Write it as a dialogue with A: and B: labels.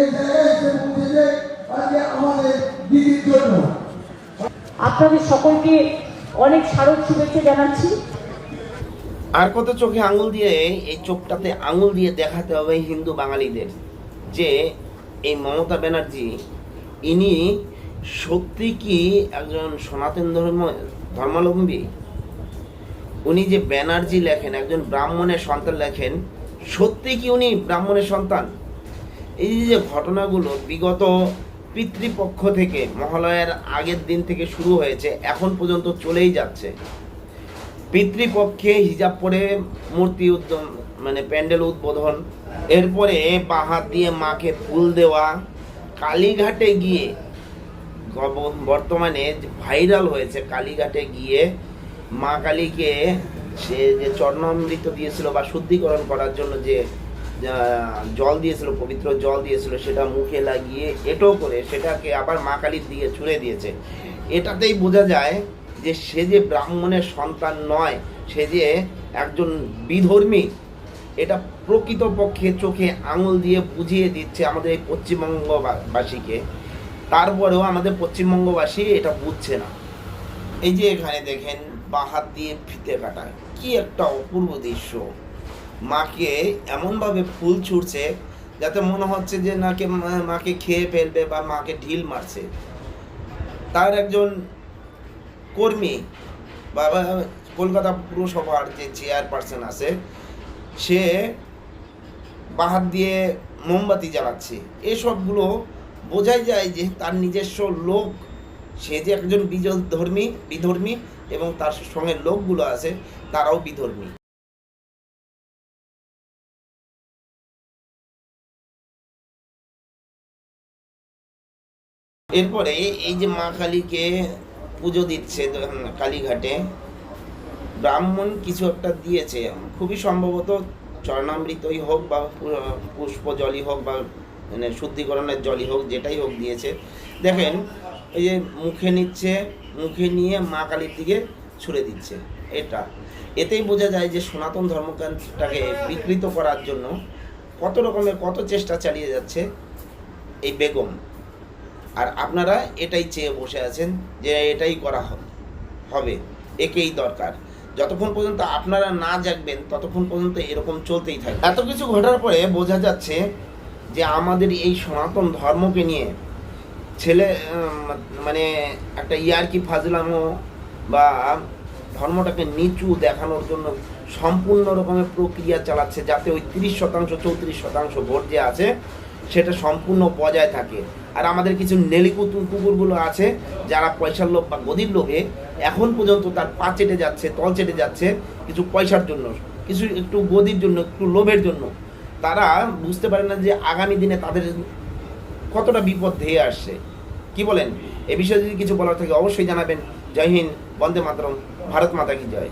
A: এই
B: আপনাদের সকলকে অনেক শারদ শুভেচ্ছা জানাচ্ছি।
C: আর কত চোখে আঙুল দিয়ে এই চোখটাতে আঙুল দিয়ে দেখাতে হবে হিন্দু বাঙালিদের যে এই মমতা ব্যানার্জি, ইনি সত্যি কি একজন সনাতন ধর্ম, ধর্মাবলম্বী? উনি যে ব্যানার্জি লেখেন, একজন ব্রাহ্মণের সন্তান লেখেন, সত্যি কি উনি ব্রাহ্মণের সন্তান? এই যে ঘটনাগুলো বিগত পিতৃপক্ষ থেকে, মহালয়ার আগের দিন থেকে শুরু হয়েছে, এখন পর্যন্ত চলেই যাচ্ছে। পিতৃপক্ষে হিজাব পরে মূর্তি উদ্যম মানে প্যান্ডেল উদ্বোধন, এরপরে বাহাত দিয়ে মাকে ফুল দেওয়া, কালীঘাটে গিয়ে বর্তমানে ভাইরাল হয়েছে কালীঘাটে গিয়ে মা কালীকে সে যে চর্ণামৃত দিয়েছিল বা শুদ্ধিকরণ করার জন্য যে জল দিয়েছিল, পবিত্র জল দিয়েছিল, সেটা মুখে লাগিয়ে এটো করে সেটাকে আবার মা কালীর দিকে ছুঁড়ে দিয়েছে। এটাতেই বোঝা যায় যে সে যে ব্রাহ্মণের সন্তান নয়, সে যে একজন বিধর্মী, এটা প্রকৃতপক্ষে চোখে আঙুল দিয়ে বুঝিয়ে দিচ্ছে আমাদের এই পশ্চিমবঙ্গবাসীকে। তারপরেও আমাদের পশ্চিমবঙ্গবাসী এটা বুঝছে না। এই যে এখানে দেখেন, বা হাত দিয়ে ফিতে কাটায়, কি একটা অপূর্ব দৃশ্য। মাকে এমনভাবে ফুল ছুটছে যাতে মনে হচ্ছে যে নাকে মাকে খেয়ে ফেলবে বা মাকে ঢিল মারছে। তার একজন কর্মী বাবা কলকাতা পুরসভার যে চেয়ারপারসন আছে, সে বাহাত দিয়ে মোমবাতি জ্বালাচ্ছে। এসবগুলো বোঝাই যায় যে তার নিজস্ব লোক, সে যে একজন বিধর্মী বিধর্মী এবং তার সঙ্গে লোকগুলো আছে, তারাও বিধর্মী। এরপরে এই যে মা কালীকে পুজো দিচ্ছে কালীঘাটে, ব্রাহ্মণ কিছু একটা দিয়েছে। খুবই সম্ভবত চরণামৃতই হোক বা পুষ্প জলই হোক বা মানে শুদ্ধিকরণের জলই হোক, যেটাই হোক দিয়েছে। দেখেন, এই যে মুখে নিচ্ছে, মুখে নিয়ে মা কালীর দিকে ছুড়ে দিচ্ছে। এটা। এতেই বোঝা যায় যে সনাতন ধর্মকান্ডটাকে বিকৃত করার জন্য কত রকমের কত চেষ্টা চালিয়ে যাচ্ছে এই বেগম। আর আপনারা এটাই চেয়ে বসে আছেন যে এটাই করা হবে, একেই দরকার। যতক্ষণ পর্যন্ত আপনারা না জাগবেন, ততক্ষণ পর্যন্ত এরকম চলতেই থাকে এত কিছু ঘটার পরে বোঝা যাচ্ছে যে আমাদের এই সনাতন ধর্মকে নিয়ে ছেলে মানে একটা ইয়ারকি ফাজলামো বা ধর্মটাকে নিচু দেখানোর জন্য সম্পূর্ণ রকমের প্রক্রিয়া চালাচ্ছে, যাতে ওই তিরিশ শতাংশ, চৌত্রিশ শতাংশ ভোট যে আছে সেটা সম্পূর্ণ বজায় থাকে। আর আমাদের কিছু নেলিকুতু কুকুরগুলো আছে, যারা পয়সার লোভ বা গদির লোভে এখন পর্যন্ত তার পা চেটে যাচ্ছে, তল চেটে যাচ্ছে কিছু পয়সার জন্য, কিছু একটু গদির জন্য, একটু লোভের জন্য। তারা বুঝতে পারে না যে আগামী দিনে তাদের কতটা বিপদ ধেয়ে আসছে। কি বলেন? এ বিষয়ে যদি কিছু বলার থাকে অবশ্যই জানাবেন। জয় হিন্দ, বন্দে মাতরম, ভারত মাতা কি জয়।